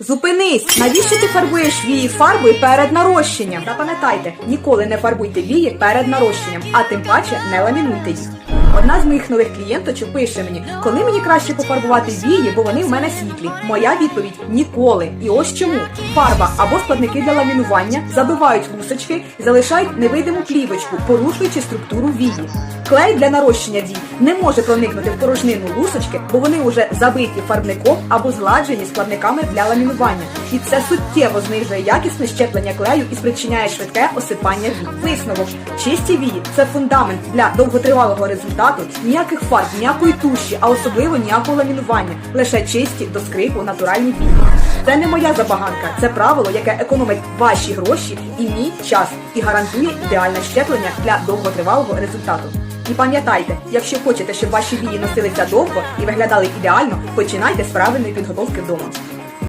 Зупинись! Навіщо ти фарбуєш вії фарбою перед нарощенням? Та пам'ятайте, ніколи не фарбуйте вії перед нарощенням, а тим паче не ламінуйте їх. Одна з моїх нових клієнточок пише мені, коли мені краще пофарбувати вії, бо вони в мене світлі. Моя відповідь ніколи. І ось чому фарба або складники для ламінування забивають лусочки залишають невидиму плівочку, порушуючи структуру вії. Клей для нарощення вій не може проникнути в порожнину лусочки, бо вони вже забиті фарбником або згладжені складниками для ламінування. І це суттєво знижує якісне щеплення клею і спричиняє швидке осипання вій. Висновок чисті вії це фундамент для довготривалого результату. Ніяких фарб, ніякої туші, а особливо ніякого ламінування. Лише чисті до скрипу натуральні вії. Це не моя забаганка, це правило, яке економить ваші гроші і мій час і гарантує ідеальне щеплення для довготривалого результату. І пам'ятайте, якщо хочете, щоб ваші вії носилися довго і виглядали ідеально, починайте з правильної підготовки вдома.